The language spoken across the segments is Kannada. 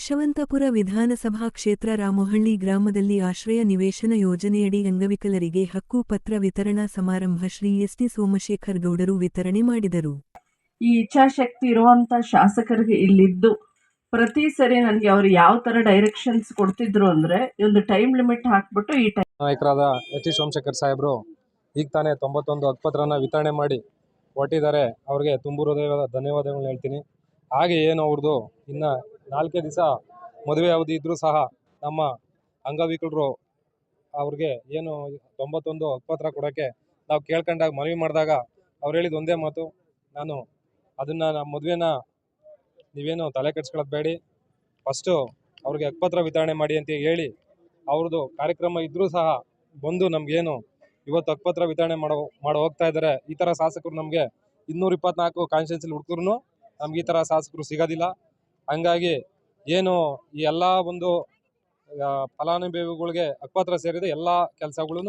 ಯಶವಂತಪುರ ವಿಧಾನಸಭಾ ಕ್ಷೇತ್ರ ರಾಮಹಳ್ಳಿ ಗ್ರಾಮದಲ್ಲಿ ಆಶ್ರಯ ನಿವೇಶನ ಯೋಜನೆಯಡಿ ಅಂಗವಿಕಲರಿಗೆ ಹಕ್ಕು ಪತ್ರ ವಿತರಣಾ ಸಮಾರಂಭ ಶ್ರೀ ಎಸ್ಟಿ ಸೋಮಶೇಖರ್ ಗೌಡರು ವಿತರಣೆ ಮಾಡಿದರು. ಈ ಇಚ್ಛಾಶಕ್ತಿ ಇರುವಂತ ಶಾಸಕರಿಗೆ ಇಲ್ಲಿದ್ದು ಪ್ರತಿ ಸರಿ ನನಗೆ ಅವರು ಯಾವ ತರ ಡೈರೆಕ್ಷನ್ಸ್ ಕೊಡ್ತಿದ್ರು ಅಂದ್ರೆ ಒಂದು ಟೈಮ್ ಲಿಮಿಟ್ ಹಾಕ್ಬಿಟ್ಟು ಈ ಟೈಮ್ ನಾಯಕರಾದ ಎಚ್ ಡಿ ಸೋಮಶೇಖರ್ ಸಾಹೇಬರು ಈಗ ತಾನೇ ತೊಂಬತ್ತೊಂದು ಹಕ್ಕುಪತ್ರನ ವಿತರಣೆ ಮಾಡಿ ಕೊಟ್ಟಿದ್ದಾರೆ ಅವ್ರಿಗೆ ತುಂಬು ಹೃದಯದ ಧನ್ಯವಾದಗಳನ್ನ ಹೇಳ್ತೀನಿ. ಹಾಗೆ ಏನು ಅವ್ರದ್ದು ಇನ್ನು ನಾಲ್ಕೇ ದಿವಸ ಮದುವೆ ಅವಧಿ ಇದ್ದರೂ ಸಹ ನಮ್ಮ ಅಂಗವಿಕಲರು ಅವ್ರಿಗೆ ಏನು ತೊಂಬತ್ತೊಂದು ಹಕ್ಕುಪತ್ರ ಕೊಡೋಕ್ಕೆ ನಾವು ಕೇಳ್ಕೊಂಡಾಗ ಮನವಿ ಮಾಡಿದಾಗ ಅವ್ರು ಹೇಳಿದ ಒಂದೇ ಮಾತು, ನಾನು ಅದನ್ನು ನಮ್ಮ ಮದುವೆನ ನೀವೇನು ತಲೆ ಕೆಡ್ಸ್ಕೊಳ್ಳೋದು ಬೇಡಿ. ಫಸ್ಟು ಅವ್ರಿಗೆ ಹಕ್ಕುಪತ್ರ ವಿತರಣೆ ಮಾಡಿ ಅಂತ ಹೇಳಿ ಅವ್ರದ್ದು ಕಾರ್ಯಕ್ರಮ ಇದ್ದರೂ ಸಹ ಬಂದು ನಮಗೇನು ಇವತ್ತು ಹಕ್ಕುಪತ್ರ ವಿತರಣೆ ಮಾಡೋ ಮಾಡೋ ಹೋಗ್ತಾ ಇದ್ದಾರೆ. ಈ ಥರ ಶಾಸಕರು ನಮಗೆ ಇನ್ನೂರ ಇಪ್ಪತ್ನಾಲ್ಕು ಕಾನ್ಸ್ಟಿಟ್ಯೂನ್ಸಿಲಿ ಹುಡುಕಿದ್ರು ನಮ್ಗೆ ಈ ಥರ ಶಾಸಕರು ಸಿಗೋದಿಲ್ಲ. ಹಂಗಾಗಿ ಏನು ಈ ಎಲ್ಲ ಒಂದು ಫಲಾನುಭವಿಗಳಿಗೆ ಅಕ್ಪತ್ರ ಸೇರಿದ ಎಲ್ಲ ಕೆಲಸಗಳು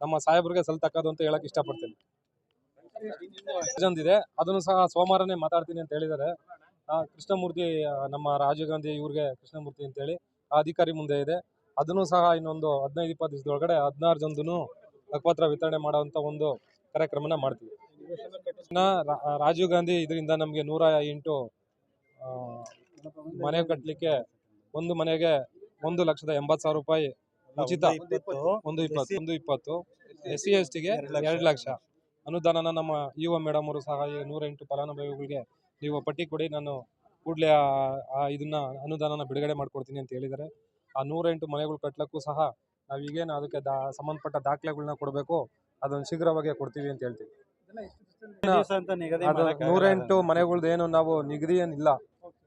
ನಮ್ಮ ಸಾಹೇಬ್ರಿಗೆ ಸಲ್ತಕ್ಕದು ಅಂತ ಹೇಳಕ್ ಇಷ್ಟಪಡ್ತೀನಿ. ಇದೆ ಅದನ್ನು ಸಹ ಸೋಮವಾರನೇ ಮಾತಾಡ್ತೀನಿ ಅಂತ ಹೇಳಿದ್ದಾರೆ. ಕೃಷ್ಣಮೂರ್ತಿ ನಮ್ಮ ರಾಜೀವ್ ಗಾಂಧಿ ಇವ್ರಿಗೆ ಕೃಷ್ಣಮೂರ್ತಿ ಅಂತೇಳಿ ಆ ಅಧಿಕಾರಿ ಮುಂದೆ ಇದೆ. ಅದನ್ನು ಸಹ ಇನ್ನೊಂದು ಹದಿನೈದು, ಇಪ್ಪತ್ತು ದಿವಸದೊಳಗಡೆ ಹದಿನಾರು ಜನದೂ ಅಕ್ಪತ್ರ ವಿತರಣೆ ಮಾಡೋವಂಥ ಒಂದು ಕಾರ್ಯಕ್ರಮನ ಮಾಡ್ತೀವಿ. ರಾಜೀವ್ ಗಾಂಧಿ ಇದರಿಂದ ನಮಗೆ ನೂರ ಎಂಟು ಮನೆ ಕಟ್ಟಲಿಕ್ಕೆ ಒಂದು ಮನೆಗೆ ಒಂದು ಲಕ್ಷದ ಎಂಬತ್ತು ಸಾವಿರ ರೂಪಾಯಿ ಉಚಿತ. ಒಂದು ಇಪ್ಪತ್ತು. ಒಂದು ಇಪ್ಪತ್ತು. ಎಸ್ ಸಿ ಎಸ್ ಟಿಗೆ ಎರಡು ಲಕ್ಷ. ಅನುದಾನನ ನಮ್ಮ ಯುವ ಒ ಮೇಡಮ್ ಅವರು ಸಹ ಈ ನೂರೆಂಟು ಫಲಾನುಭವಿಗಳಿಗೆ ನೀವು ಪಟ್ಟಿ ಕೊಡಿ. ನಾನು ಕೂಡಲೇ ಇದನ್ನ ಅನುದಾನನ ಬಿಡುಗಡೆ ಮಾಡ್ಕೊಡ್ತೀನಿ ಅಂತ ಹೇಳಿದ್ದಾರೆ. ಆ ನೂರೆಂಟು ಮನೆಗಳು ಕಟ್ಟಲಕ್ಕೂ ಸಹ ನಾವು ಈಗೇನು ಅದಕ್ಕೆ ದಾ ಸಂಬಂಧಪಟ್ಟ ದಾಖಲೆಗಳನ್ನ ಕೊಡಬೇಕು. ಅದನ್ನು ಶೀಘ್ರವಾಗಿ ಕೊಡ್ತೀವಿ ಅಂತ ಹೇಳ್ತೀವಿ. ನೂರ ನೂರೆಂಟು ಮನೆಗಳ್ದು ಏನು ನಾವು ನಿಗದಿ ಏನಿಲ್ಲ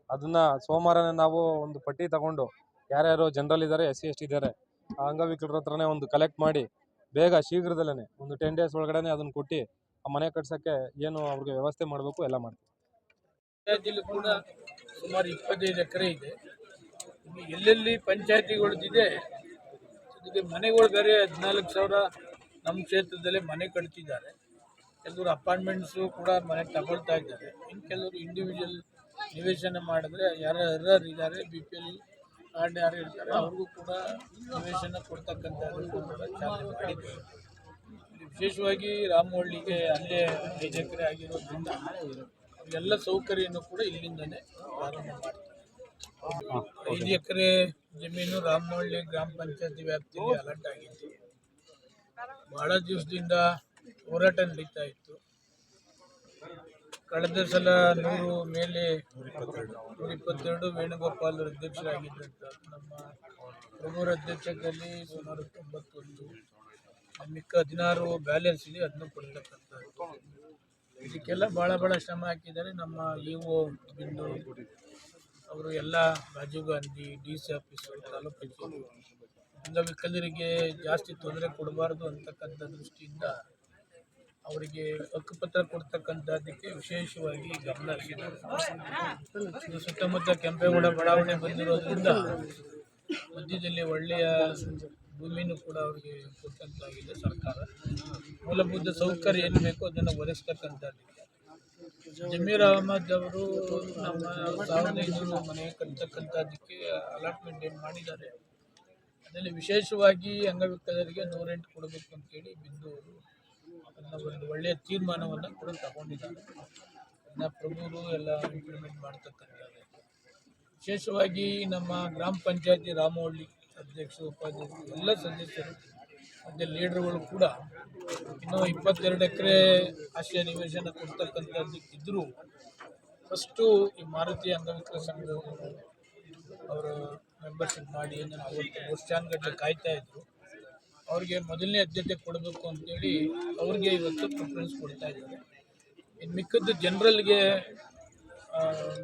ಅದನ್ನ ಸೋಮವಾರನೇ ನಾವು ಒಂದು ಪಟ್ಟಿ ತಗೊಂಡು ಯಾರ್ಯಾರು ಜನರಲ್ ಇದ್ದಾರೆ ಎಸ್ ಸಿ, ಎಸ್ ಟಿ ಇದ್ದಾರೆ ಆ ಅಂಗವಿಕಲರ ಹತ್ರನೇ ಒಂದು ಕಲೆಕ್ಟ್ ಮಾಡಿ ಬೇಗ ಶೀಘ್ರದಲ್ಲೇ ಒಂದು ಟೆನ್ ಡೇಸ್ ಒಳಗಡೆ ಅದನ್ನ ಕೊಟ್ಟು ಆ ಮನೆ ಕಟ್ಸೋಕ್ಕೆ ಏನು ಅವ್ರಿಗೆ ವ್ಯವಸ್ಥೆ ಮಾಡಬೇಕು ಎಲ್ಲ ಮಾಡ್ತೀವಿ. ಪಂಚಾಯತಿಲಿ ಕೂಡ ಸುಮಾರು ಇಪ್ಪತ್ತೈದು ಎಕರೆ ಇದೆ. ಎಲ್ಲೆಲ್ಲಿ ಪಂಚಾಯತಿಗಳದ್ದಿದೆ ಇದಕ್ಕೆ ಮನೆಗಳು ಬೇರೆ ಹದಿನಾಲ್ಕು ಸಾವಿರ ನಮ್ಮ ಕ್ಷೇತ್ರದಲ್ಲೇ ಮನೆ ಕಟ್ತಿದ್ದಾರೆ. ಕೆಲವರು ಅಪಾರ್ಟ್ಮೆಂಟ್ಸು ಕೂಡ ಮನೆ ತಗೊಳ್ತಾ ಇದ್ದಾರೆ. ಇನ್ನು ಕೆಲವರು ಇಂಡಿವಿಜುವಲ್ ನಿವೇಶನ ಮಾಡಿದ್ರೆ ಯಾರು ಇದ್ದಾರೆ ಬಿ ಪಿ ಎಲ್ ಕಾರ್ಡ್ ಯಾರು ಇರ್ತಾರೆ, ಅವ್ರಿಗೂ ಕೂಡ ನಿವೇಶನ ಕೊಡ್ತಕ್ಕಂಥದ್ದು ಕೂಡ ವಿಶೇಷವಾಗಿ ರಾಮವಳ್ಳಿಗೆ ಅಲ್ಲೇ ಐದು ಎಕರೆ ಆಗಿರೋದ್ರಿಂದ ಎಲ್ಲ ಸೌಕರ್ಯನೂ ಕೂಡ ಇಲ್ಲಿಂದನೇ ಪ್ರಾರಂಭ ಮಾಡ್ತಾರೆ. ಐದು ಎಕರೆ ಜಮೀನು ರಾಮಹಳ್ಳಿ ಗ್ರಾಮ ಪಂಚಾಯತಿ ವ್ಯಾಪ್ತಿಯಲ್ಲಿ ಅಲರ್ಟ್ ಆಗಿತ್ತು. ಬಹಳ ದಿವಸದಿಂದ ಹೋರಾಟ ನಡೀತಾ ಇತ್ತು. ಕಳೆದ ಸಲ ನೂರು ಮೇಲೆ ನೂರ ಇಪ್ಪತ್ತೆರಡು ವೇಣುಗೋಪಾಲ್ ಅಧ್ಯಕ್ಷರಾಗಿದ್ದಂಥ ನಮ್ಮ ಪ್ರಭುರ ಅಧ್ಯಕ್ಷದಲ್ಲಿ ಸುಮಾರು ತೊಂಬತ್ತೊಂದು ಮಿಕ್ಕ ಹದಿನಾರು ಬ್ಯಾಲೆನ್ಸ್ ಇದೆ ಅದನ್ನು ಕೊಡ್ತಕ್ಕಂಥದ್ದು. ಇದಕ್ಕೆಲ್ಲ ಭಾಳ ಭಾಳ ಶ್ರಮ ಹಾಕಿದ್ದಾರೆ ನಮ್ಮ ಇ ಒ ಬಿಂದು ಅವರು, ಎಲ್ಲ Rajiv Gandhi, D C office, taluk ಅಂಗವಿಕಲರಿಗೆ ಜಾಸ್ತಿ ತೊಂದರೆ ಕೊಡಬಾರ್ದು ಅಂತಕ್ಕಂಥ ದೃಷ್ಟಿಯಿಂದ ಅವರಿಗೆ ಹಕ್ಕುಪತ್ರ ಕೊಡ್ತಕ್ಕಂಥದ್ದಕ್ಕೆ ವಿಶೇಷವಾಗಿ ಗಮನ ಹರಿಸಿದ್ದಾರೆ. ಸುತ್ತಮುತ್ತ ಕೆಂಪೇಗೌಡ ಬಡಾವಣೆ ಬಂದಿರೋದ್ರಿಂದ ಮಧ್ಯದಲ್ಲಿ ಒಳ್ಳೆಯ ಭೂಮಿನೂ ಕೂಡ ಅವರಿಗೆ ಕೊಟ್ಟಂತಾಗಿದೆ ಸರ್ಕಾರ. ಮೂಲಭೂತ ಸೌಕರ್ಯ ಏನು ಬೇಕೋ ಅದನ್ನು ಒದಗಿಸ್ತಕ್ಕಂಥದ್ದು ಜಮೀರ್ ಅಹಮದ್ ಅವರು ನಮ್ಮ ಸಾವಿರದ ಐನೂರು ಮನೆ ಕಟ್ತಕ್ಕಂಥದ್ದಕ್ಕೆ ಅಲಾಟ್ಮೆಂಟ್ ಏನು ಮಾಡಿದ್ದಾರೆ. ಅದರಲ್ಲಿ ವಿಶೇಷವಾಗಿ ಅಂಗವಿಕಲರಿಗೆ ನೂರೆಂಟು ಕೊಡಬೇಕು ಅಂತೇಳಿ ಬಿಂದು ಅವರು ಅದನ್ನು ಒಂದು ಒಳ್ಳೆಯ ತೀರ್ಮಾನವನ್ನು ಕೂಡ ತಗೊಂಡಿದ್ದಾರೆ. ಅದನ್ನ ಪ್ರಭುರು ಎಲ್ಲ ಇಂಪ್ಲಿಮೆಂಟ್ ಮಾಡ್ತಕ್ಕಂಥದ್ದು. ವಿಶೇಷವಾಗಿ ನಮ್ಮ ಗ್ರಾಮ ಪಂಚಾಯತಿ ರಾಮವಳ್ಳಿ ಅಧ್ಯಕ್ಷರು ಉಪಾಧ್ಯಕ್ಷರು, ಎಲ್ಲ ಸದಸ್ಯರು, ಮತ್ತು ಲೀಡರ್ಗಳು ಕೂಡ ಇನ್ನೂ ಇಪ್ಪತ್ತೆರಡು ಎಕರೆ ಆಶಯ ನಿವೇಶನ ಕೊಡ್ತಕ್ಕಂಥದ್ದಕ್ಕಿದ್ದರೂ ಫಸ್ಟು ಈ ಮಾರುತಿ ಅಂಗವಿಕಲ ಸಂಘ ಅವರು ಮೆಂಬರ್ಶಿಪ್ ಮಾಡಿ, ಅಂದ್ರೆ ಅವತ್ತು ವರ್ಷಾನ್ಗಟ್ಟಲೆ ಕಾಯ್ತಾ ಇದ್ರು ಅವ್ರಿಗೆ ಮೊದಲನೇ ಆದ್ಯತೆ ಕೊಡಬೇಕು ಅಂತೇಳಿ ಅವ್ರಿಗೆ ಇವತ್ತು ಪ್ರಿಫರೆನ್ಸ್ ಕೊಡ್ತಾ ಇದ್ದಾರೆ. ಇನ್ನು ಮಿಕ್ಕದ್ದು ಜನರಲ್ಗೆ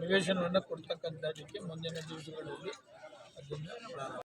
ನಿವೇಶನವನ್ನು ಕೊಡ್ತಕ್ಕಂಥದ್ದಕ್ಕೆ ಮುಂದಿನ ದಿವಸಗಳಲ್ಲಿ ಅದನ್ನು